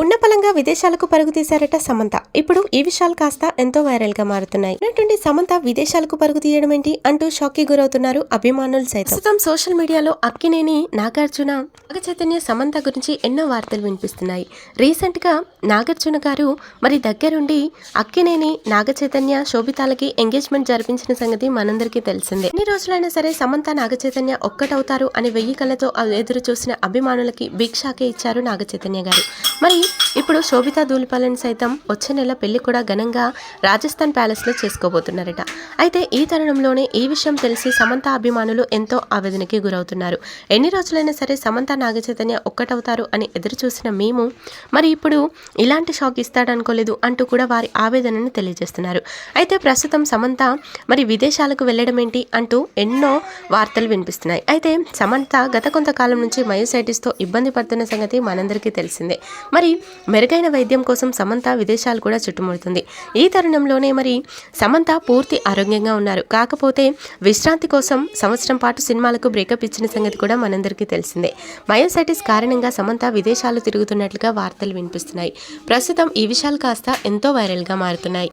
ఉన్నపలంగా విదేశాలకు పరుగుతీశారట సమంత. ఇప్పుడు ఈ విషయాలు కాస్త ఎంతో వైరల్గా మారుతున్నాయి. ఉన్నటువంటి సమంత విదేశాలకు పరుగు తీయడం ఏంటి అంటూ షాక్కి గురవుతున్నారు అభిమానులు సైతం. ప్రస్తుతం సోషల్ మీడియాలో అక్కినేని నాగార్జున నాగ చైతన్య సమంత గురించి ఎన్నో వార్తలు వినిపిస్తున్నాయి. రీసెంట్గా నాగార్జున గారు మరి దగ్గరుండి అక్కినేని నాగ చైతన్య శోభితాలకి ఎంగేజ్మెంట్ జరిపించిన సంగతి మనందరికీ తెలిసిందే. ఎన్ని రోజులైనా సరే సమంత నాగ చైతన్య ఒక్కటవుతారు అని వెయ్యి కళ్ళతో ఎదురు చూసిన అభిమానులకి భిక్షాకే ఇచ్చారు నాగ చైతన్య గారు. మరి ఇప్పుడు శోభితా దూలిపాలని సైతం వచ్చే నెల పెళ్ళి కూడా ఘనంగా రాజస్థాన్ ప్యాలెస్లో చేసుకోబోతున్నారట. అయితే ఈ తరుణంలోనే ఈ విషయం తెలిసి సమంత అభిమానులు ఎంతో ఆవేదనకి గురవుతున్నారు. ఎన్ని రోజులైనా సరే సమంత నాగచైతన్య ఒక్కటవుతారు అని ఎదురు చూసిన మేము మరి ఇప్పుడు ఇలాంటి షాక్ ఇస్తాడనుకోలేదు అంటూ కూడా వారి ఆవేదనను తెలియజేస్తున్నారు. అయితే ప్రస్తుతం సమంత మరి విదేశాలకు వెళ్ళడం ఏంటి అంటూ ఎన్నో వార్తలు వినిపిస్తున్నాయి. అయితే సమంత గత కొంతకాలం నుంచి మయోసైటిస్తో ఇబ్బంది పడుతున్న సంగతి మనందరికీ తెలిసిందే. మరి మెరుగైన వైద్యం కోసం సమంత విదేశాలు కూడా చుట్టుముడుతుంది. ఈ తరుణంలోనే మరి సమంత పూర్తి ఆరోగ్యంగా ఉన్నారు. కాకపోతే విశ్రాంతి కోసం సంవత్సరం పాటు సినిమాలకు బ్రేకప్ ఇచ్చిన సంగతి కూడా మనందరికీ తెలిసిందే. మయోసైటిస్ కారణంగా సమంత విదేశాలు తిరుగుతున్నట్లుగా వార్తలు వినిపిస్తున్నాయి. ప్రస్తుతం ఈ విషయాలు కాస్త ఎంతో వైరల్గా మారుతున్నాయి.